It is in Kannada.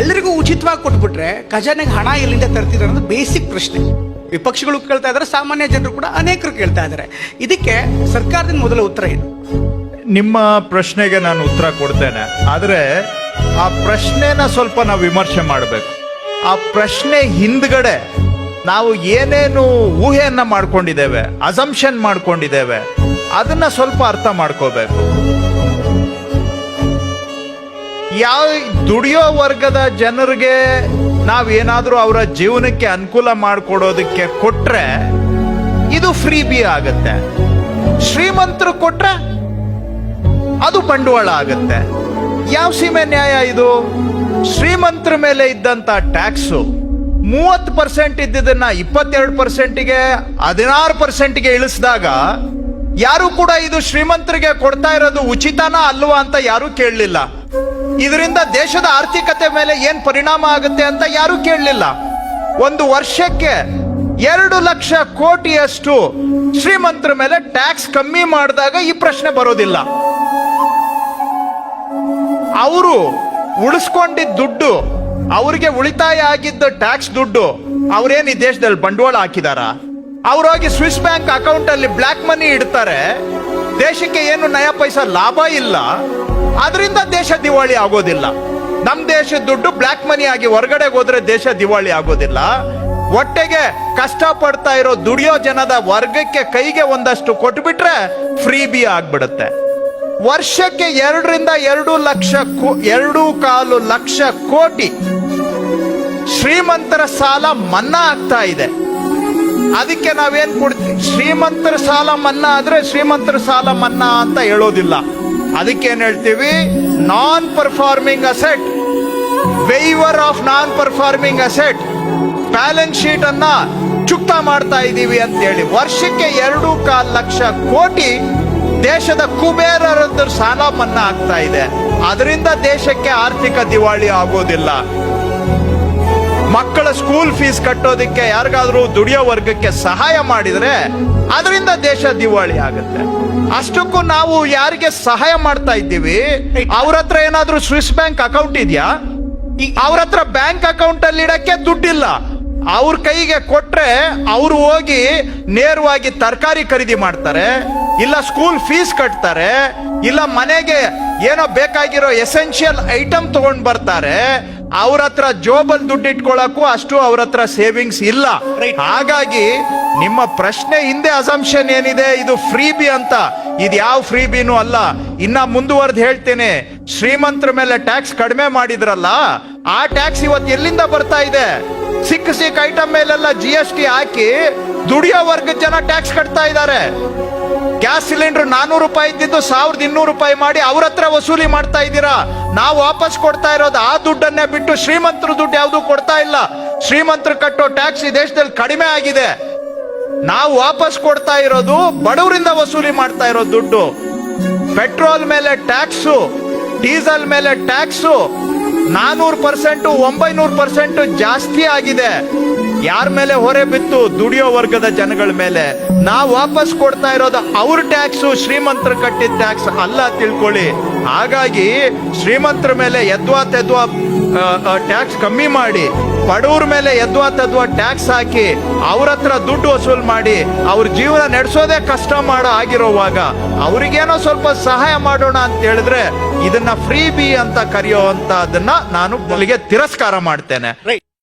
ಎಲ್ಲರಿಗೂ ಉಚಿತವಾಗಿ ಕೊಟ್ಬಿಟ್ರೆ ಖಜಾನೆಗೆ ಹಣ ಎಲ್ಲಿಂದ ತರ್ತೀರ ಅನ್ನೋದು ಬೇಸಿಕ್ ಪ್ರಶ್ನೆ. ವಿಪಕ್ಷಗಳು ಕೇಳ್ತಾ ಇದ್ದಾರೆ ಸಾಮಾನ್ಯ ಜನರು ಕೂಡ ಅನೇಕರು ಕೇಳ್ತಾ ಇದ್ದಾರೆ ಇದಕ್ಕೆ ಸರ್ಕಾರದಿಂದ ಮೊದಲ ಉತ್ತರ ಏನು? ನಿಮ್ಮ ಪ್ರಶ್ನೆಗೆ ನಾನು ಉತ್ತರ ಕೊಡ್ತೇನೆ. ಆದರೆ ಆ ಪ್ರಶ್ನೆನ ಸ್ವಲ್ಪ ನಾವು ವಿಮರ್ಶೆ ಮಾಡಬೇಕು. ಆ ಪ್ರಶ್ನೆ ಹಿಂದ್ಗಡೆ ನಾವು ಏನೇನು ಊಹೆಯನ್ನ ಮಾಡ್ಕೊಂಡಿದ್ದೇವೆ ಅಸಂಪ್ಷನ್ ಮಾಡ್ಕೊಂಡಿದ್ದೇವೆ, ಅದನ್ನ ಸ್ವಲ್ಪ ಅರ್ಥ ಮಾಡ್ಕೋಬೇಕು. ಯಾವ ದುಡಿಯೋ ವರ್ಗದ ಜನರಿಗೆ ನಾವೇನಾದರೂ ಅವರ ಜೀವನಕ್ಕೆ ಅನುಕೂಲ ಮಾಡಿಕೊಡೋದಕ್ಕೆ ಕೊಟ್ರೆ ಇದು ಫ್ರೀ ಬಿ ಆಗತ್ತೆ. ಶ್ರೀಮಂತರು ಕೊಟ್ರೆ ಅದು ಬಂಡವಾಳ ಆಗತ್ತೆ. ಯಾವ ಸೀಮೆ ನ್ಯಾಯ ಇದು? ಶ್ರೀಮಂತರ ಮೇಲೆ ಇದ್ದಂತ ಟ್ಯಾಕ್ಸು ಮೂವತ್ತು ಪರ್ಸೆಂಟ್ ಇದ್ದಿದ್ದನ್ನ ಇಪ್ಪತ್ತೆರಡು ಪರ್ಸೆಂಟಿಗೆ ಹದಿನಾರು ಪರ್ಸೆಂಟ್ಗೆ ಇಳಿಸಿದಾಗ ಯಾರು ಕೂಡ ಇದು ಶ್ರೀಮಂತರಿಗೆ ಕೊಡ್ತಾ ಇರೋದು ಉಚಿತನ ಅಲ್ವಾ ಅಂತ ಯಾರು ಕೇಳಲಿಲ್ಲ. ಇದರಿಂದ ದೇಶದ ಆರ್ಥಿಕತೆ ಮೇಲೆ ಏನ್ ಪರಿಣಾಮ ಆಗುತ್ತೆ ಅಂತ ಯಾರು ಕೇಳಲಿಲ್ಲ. ಒಂದು ವರ್ಷಕ್ಕೆ ಎರಡು ಲಕ್ಷ ಕೋಟಿಯಷ್ಟು ಶ್ರೀಮಂತರ ಮೇಲೆ ಟ್ಯಾಕ್ಸ್ ಕಮ್ಮಿ ಮಾಡಿದಾಗ ಈ ಪ್ರಶ್ನೆ ಬರೋದಿಲ್ಲ. ಅವರು ಉಳಿಸ್ಕೊಂಡಿದ್ದ ದುಡ್ಡು, ಅವ್ರಿಗೆ ಉಳಿತಾಯ ಆಗಿದ್ದ ಟ್ಯಾಕ್ಸ್ ದುಡ್ಡು ಅವ್ರೇನು ಈ ದೇಶದಲ್ಲಿ ಬಂಡವಾಳ ಹಾಕಿದಾರ? ಅವ್ರೋಗಿ ಸ್ವಿಸ್ ಬ್ಯಾಂಕ್ ಅಕೌಂಟ್ ಅಲ್ಲಿ ಬ್ಲಾಕ್ ಮನಿ ಇಡ್ತಾರೆ, ದೇಶಕ್ಕೆ ಏನು ನಯ ಪೈಸಾ ಲಾಭ ಇಲ್ಲ ಅದರಿಂದ ದೇಶ ದಿವಾಳಿ ಆಗೋದಿಲ್ಲ. ನಮ್ಮ ದೇಶದ ದುಡ್ಡು ಬ್ಲಾಕ್ ಮನಿ ಆಗಿ ಹೊರಗಡೆ ಹೋದ್ರೆ ದೇಶ ದಿವಾಳಿ ಆಗೋದಿಲ್ಲ. ಒಟ್ಟೆಗೆ ಕಷ್ಟ ಪಡ್ತಾ ಇರೋ ದುಡಿಯೋ ಜನದ ವರ್ಗಕ್ಕೆ ಕೈಗೆ ಒಂದಷ್ಟು ಕೊಟ್ಬಿಟ್ರೆ ಫ್ರೀ ಬಿ ಆಗ್ಬಿಡುತ್ತೆ. ವರ್ಷಕ್ಕೆ ಎರಡರಿಂದ ಎರಡು ಲಕ್ಷ ಎರಡು ಕಾಲು ಲಕ್ಷ ಕೋಟಿ ಶ್ರೀಮಂತರ ಸಾಲ ಮನ್ನಾ ಆಗ್ತಾ ಇದೆ. ಅದಕ್ಕೆ ನಾವೇನ್ ಕೊಡ್ತೀವಿ ಶ್ರೀಮಂತರ ಸಾಲ ಮನ್ನಾ ಆದ್ರೆ ಶ್ರೀಮಂತರ ಸಾಲ ಮನ್ನಾ ಅಂತ ಹೇಳೋದಿಲ್ಲ. ಅದಕ್ಕೇನ್ ಹೇಳ್ತೀವಿ? Non performing asset waiver of non performing asset balance sheet ಅನ್ನ ಚುಕ್ತ ಮಾಡ್ತಾ ಇದ್ದೀವಿ ಅಂತ ಹೇಳಿ ವರ್ಷಕ್ಕೆ ಎರಡು ಕಾಲ್ ಲಕ್ಷ ಕೋಟಿ ದೇಶದ ಕುಬೇರರದ್ದು ಸಾಲ ಮನ್ನಾ ಆಗ್ತಾ ಇದೆ. ಅದರಿಂದ ದೇಶಕ್ಕೆ ಆರ್ಥಿಕ ದಿವಾಳಿ ಆಗೋದಿಲ್ಲ. ಮಕ್ಕಳ ಸ್ಕೂಲ್ ಫೀಸ್ ಕಟ್ಟೋದಕ್ಕೆ ಯಾರಿಗಾದ್ರೂ ದುಡಿಯೋ ವರ್ಗಕ್ಕೆ ಸಹಾಯ ಮಾಡಿದರೆ ಅದರಿಂದ ದೇಶ ದಿವಾಳಿ ಆಗುತ್ತೆ. ಅಷ್ಟಕ್ಕೂ ನಾವು ಯಾರಿಗೆ ಸಹಾಯ ಮಾಡ್ತಾ ಇದ್ದೀವಿ? ಅವ್ರ ಹತ್ರ ಏನಾದ್ರೂ ಸ್ವಿಸ್ ಬ್ಯಾಂಕ್ ಅಕೌಂಟ್ ಇದೆಯಾ? ಅವ್ರ ಹತ್ರ ಬ್ಯಾಂಕ್ ಅಕೌಂಟ್ ಅಲ್ಲಿ ಇಡಕ್ಕೆ ದುಡ್ಡಿಲ್ಲ. ಅವ್ರ ಕೈಗೆ ಕೊಟ್ರೆ ಅವ್ರು ಹೋಗಿ ನೇರವಾಗಿ ತರಕಾರಿ ಖರೀದಿ ಮಾಡ್ತಾರೆ, ಇಲ್ಲ ಸ್ಕೂಲ್ ಫೀಸ್ ಕಟ್ತಾರೆ, ಇಲ್ಲ ಮನೆಗೆ ಏನೋ ಬೇಕಾಗಿರೋ ಎಸೆನ್ಷಿಯಲ್ ಐಟಮ್ ತಗೊಂಡ್ ಬರ್ತಾರೆ ಅವ್ರ ಹತ್ರ ಜೋಬಲ್ ದುಡ್ಡು ಇಟ್ಕೊಳ್ಳಕ್ಕೂ ಅಷ್ಟು ಅವ್ರ ಹತ್ರ ಸೇವಿಂಗ್ಸ್ ಇಲ್ಲ. ಹಾಗಾಗಿ ನಿಮ್ಮ ಪ್ರಶ್ನೆ ಹಿಂದೆ ಅಸಂಪ್ಷನ್ ಏನಿದೆ? ಇದು ಫ್ರೀ ಬಿ ಅಂತ. ಇದು ಯಾವ ಫ್ರೀ ಬಿನೂ ಅಲ್ಲ. ಇನ್ನ ಮುಂದುವರೆದು ಹೇಳ್ತೇನೆ. ಶ್ರೀಮಂತರ ಮೇಲೆ ಟ್ಯಾಕ್ಸ್ ಕಡಿಮೆ ಮಾಡಿದ್ರಲ್ಲ ಆ ಟ್ಯಾಕ್ಸ್ ಇವತ್ತು ಎಲ್ಲಿಂದ ಬರ್ತಾ ಇದೆ? ಸಿಕ್ಕ ಸಿಕ್ಕ ಐಟಮ್ ಮೇಲೆಲ್ಲ ಜಿ ಎಸ್ ಟಿ ಹಾಕಿ ದುಡಿಯೋ ವರ್ಗದ ಜನ ಟ್ಯಾಕ್ಸ್ ಕಟ್ತಾ ಇದ್ದಾರೆ. ಗ್ಯಾಸ್ ಸಿಲಿಂಡರ್ ನಾನೂರು ರೂಪಾಯಿ ಇದ್ದಿದ್ದು ಸಾವಿರದ ಇನ್ನೂರು ರೂಪಾಯಿ ಮಾಡಿ ಅವ್ರ ಹತ್ರ ವಸೂಲಿ ಮಾಡ್ತಾ ಇದ್ದೀರಾ? ನಾವು ವಾಪಸ್ ಕೊಡ್ತಾ ಇರೋದು ಆ ದುಡ್ಡನ್ನೇ ಬಿಟ್ಟು ಶ್ರೀಮಂತರ ದುಡ್ಡು ಯಾವುದು ಕೊಡ್ತಾ ಇಲ್ಲ. ಶ್ರೀಮಂತರು ಕಟ್ಟೋ ಟ್ಯಾಕ್ಸ್ ಈ ದೇಶದಲ್ಲಿ ಕಡಿಮೆ ಆಗಿದೆ. ನಾವು ವಾಪಸ್ ಕೊಡ್ತಾ ಇರೋದು ಬಡವರಿಂದ ವಸೂಲಿ ಮಾಡ್ತಾ ಇರೋ ದುಡ್ಡು. ಪೆಟ್ರೋಲ್ ಮೇಲೆ ಟ್ಯಾಕ್ಸು, ಡೀಸೆಲ್ ಮೇಲೆ ಟ್ಯಾಕ್ಸು, ನಾನೂರು ಪರ್ಸೆಂಟ್, ಒಂಬೈನೂರು ಪರ್ಸೆಂಟ್ ಜಾಸ್ತಿ ಆಗಿದೆ. ಯಾರ ಮೇಲೆ ಹೊರೆ ಬಿತ್ತು ದುಡಿಯೋ ವರ್ಗದ ಜನಗಳ ಮೇಲೆ? ನಾವು ವಾಪಸ್ ಕೊಡ್ತಾ ಇರೋದು ಅವ್ರ ಟ್ಯಾಕ್ಸು ಶ್ರೀಮಂತರ ಕಟ್ಟಿದ ಟ್ಯಾಕ್ಸ್ ಅಲ್ಲ ತಿಳ್ಕೊಳ್ಳಿ. ಹಾಗಾಗಿ ಶ್ರೀಮಂತರ ಮೇಲೆ ಎದ್ವಾ ತೆದ್ವಾ ಟ್ಯಾಕ್ಸ್ ಕಮ್ಮಿ ಮಾಡಿ, ಬಡವ್ರ ಮೇಲೆ ಎದ್ವಾ ತದ್ವಾ ಟ್ಯಾಕ್ಸ್ ಹಾಕಿ, ಅವ್ರ ಹತ್ರ ದುಡ್ಡು ವಸೂಲ್ ಮಾಡಿ, ಅವ್ರ ಜೀವನ ನಡೆಸೋದೇ ಕಷ್ಟ ಮಾಡೋ ಆಗಿರೋವಾಗ ಅವ್ರಿಗೇನೋ ಸ್ವಲ್ಪ ಸಹಾಯ ಮಾಡೋಣ ಅಂತ ಹೇಳಿದ್ರೆ ಇದನ್ನ ಫ್ರೀ ಬಿ ಅಂತ ಕರೆಯೋ ಅದನ್ನ ನಾನು ತಿರಸ್ಕಾರ ಮಾಡ್ತೇನೆ.